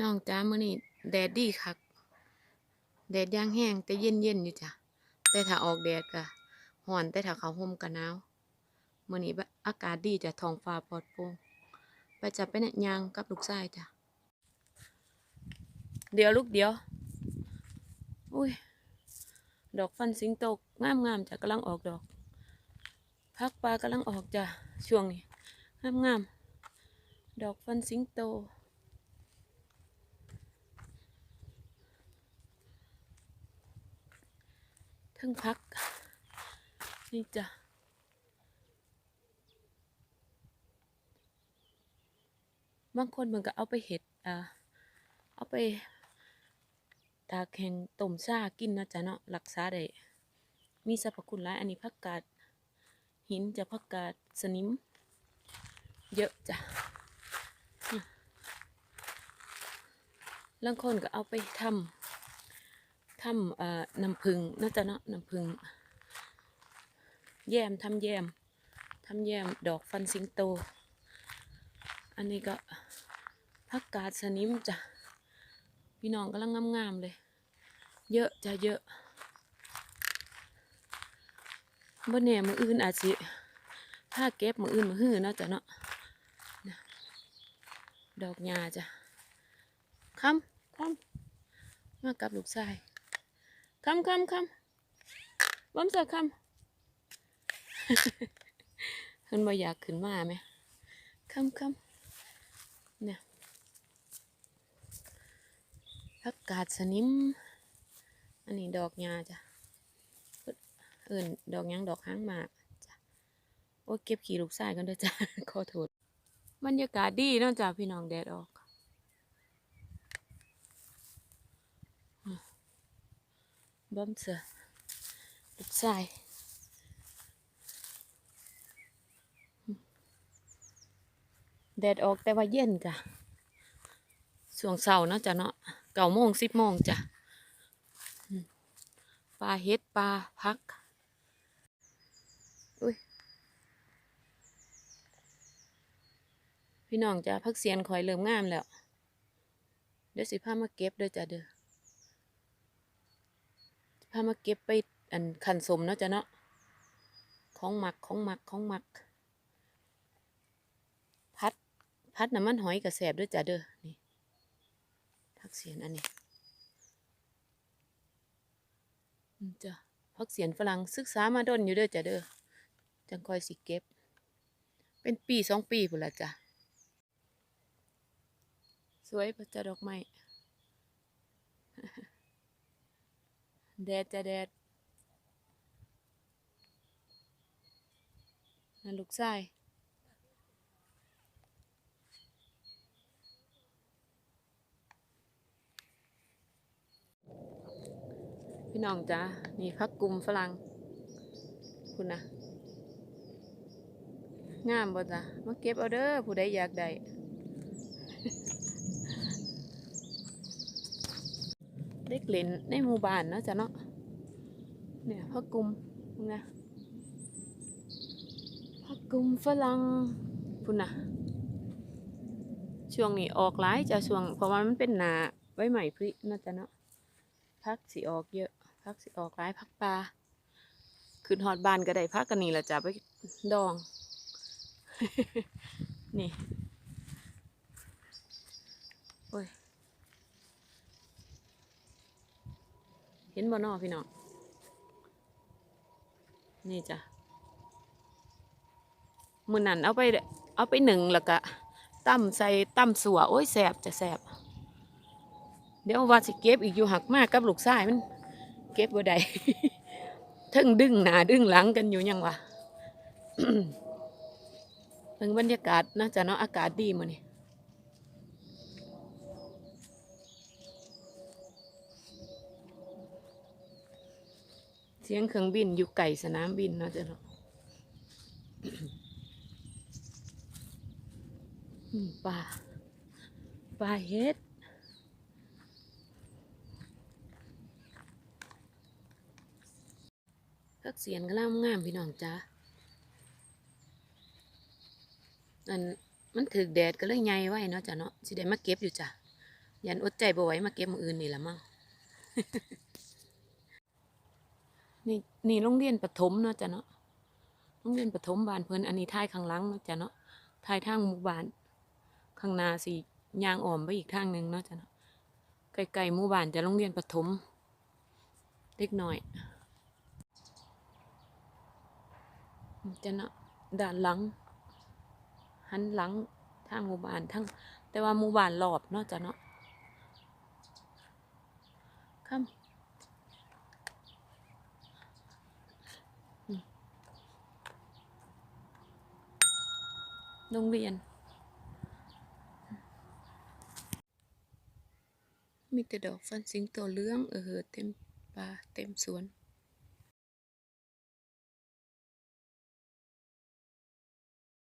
น้องจ้ามื้อนี้แดดดีคัก แดดย่างแห้งแต่เย็นเย็นอยู่จ้ะ แต่ถ้าออกแดดก็ร้อนแต่ถ้าเขาร่มก็หนาวมื้อนี้อากาศดีจ้ะท้องฟ้าปลอดโปร่งไปจะไปเนี่ยยางกับลูกชายจ้ะ เดี๋ยวลูกเดี๋ยว อุ้ย ดอกฟันสิงโตงามๆจ้ะกำลังออกดอก พักปลากำลังออกจ้ะช่วงนี้งามๆดอกฟันสิงโต ทั้งพัก นี่จ้ะบางคนมันก็เอาไปเห็ดอ่าเอาไปตากแห้งต้มชากินนะจ๊ะเนาะรักษาได้มีสรรพคุณหลายอันนี้ผักกาดหินจะผักกาดสนิม เยอะจ้ะอะบางคนก็เอาไปทำ ทำเอ่อน้ำผึ้งน่าจะเนาะน้ำผึ้งแยมทำแยมทำแยมดอกฟันสิงโต อันนี้ก็ผักกาดสนิมจ้ะพี่น้องกำลังงามๆเลย เยอะจะเยอะบ่แน่มืออื่นอาจสิถ้าเก็บมืออื่นมือหื้อเนาะจ้ะเนาะนะดอกหญ้าจ้ะคำคำมากับลูกชาย คำคำคำบ้อมสักคำเพิ่นบ่อยากขึ้นมาไหมคำคำเนี่ยผักกาดสนิม อันนี้ดอกหญ้าจ้ะเอิ้นดอกยังดอกหางมากจ้ะโอ้เก็บขี้ลูกชายกันด้อจ้ะขอโทษบรรยากาศดีเนาะจ้ะพี่น้องแดดออก บ้อมเสือลูกชายแดดออกแต่ว่าเย็นจ้ะช่วงเช้าเนาะจ้ะเนาะเก้าโมงสิบโมงจ้ะปลาเฮ็ดปลาพัก อุ้ย พี่น้องจ้ะพักเสียนคอยเริ่มงามแล้ว เดี๋ยวสิพามาเก็บด้อจ้ะเด้อามาเก็บไปอันขันสมเนาะจ้ะเนาะของหมักของหมักของหมัก พัดพัดน้ำมันหอยกระแสบด้วยจ้ะเด้อนี่พักเสียนอันนี้อืมจ้ะพักเสียนฝรั่งศึกษามาด้นอยู่เด้อจ้ะเด้อจังคอยสิเก็บ เป็นปีสองปีพุ่นละจ้ะสวยปะจ้ะดอกไม้ แดดจะแดดนั่นลูกชายพี่น้องจ้านี่พักกลุ่มฝรั่งคุณนะงามบ่จ้ะมาเก็บเอาเด้อผู้ใดอยากได้ เด็กเล่นในหมู่บ้านเนาะจ้ะเนาะเนี่ยพักกุมมึงนะพักกุมฝรั่งพุ่นนะช่วงนี้ออกหลายจะช่วงเพราะว่ามันเป็นหนาไว้ใหม่พริน่าจะเนาะพักสีออกเยอะพักสีออกหลายพักปลาขึ้นหอดบานก็ได้พักกันนี่แหละจ้ะไปดอง นี่โอ้ย เห็นบ่นอพี่น้องนี่จ้ะมือนั่นเอาไปเอาไปหนึ่งแล้วก็ตั้มใส่ตั้มสัวโอ้ยแสบจะแสบเดี๋ยวว่าสิเก็บอีกอยู่หักมากกับลูกชายมันเก็บบ่ได้ทั้งดึงหน้าดึงหลังกันอยู่ยังวะเพิ่งบรรยากาศน่าจะเนาะอากาศดีมื้อนี้ เสียงเครื่องบินอยู่ไก่สนามบินเนาะจ้ะเนาะปลาปลาเฮ็ดพักเสียนก็ล่ามงามพี่น้องจ้าอันมันถึกแดดก็เลยใหญ่ไว้เนาะจ้ะเนาะสิได้มาเก็บอยู่จ้ะยันอดใจบ่ไหวมาเก็บมืออื่นนี่ละมั้ง นี่นี่โรงเรียนประถมเนาะจ้ะเนาะโรงเรียนประถมบ้านเพิ่นอันนี้ท้ายข้างหลังเนาะจ้ะเนาะท้ายทางหมู่บ้าน ข้างหน้าสิย่างอ้อมไปอีกทางหนึ่งเนาะจ้ะเนาะไกลๆหมู่บ้านจะโรงเรียนประถมเล็กหน้อยจ้ะเนาะด้านหลัง หันหลังทางหมู่บ้านทั้งแต่ว่าหมู่บ้านรอบเนาะจ้ะเนาะค่ำ โรงเรียน มีแต่ดอกฟันสิงโตเหลื้องเออเต็มป่าเต็มสวน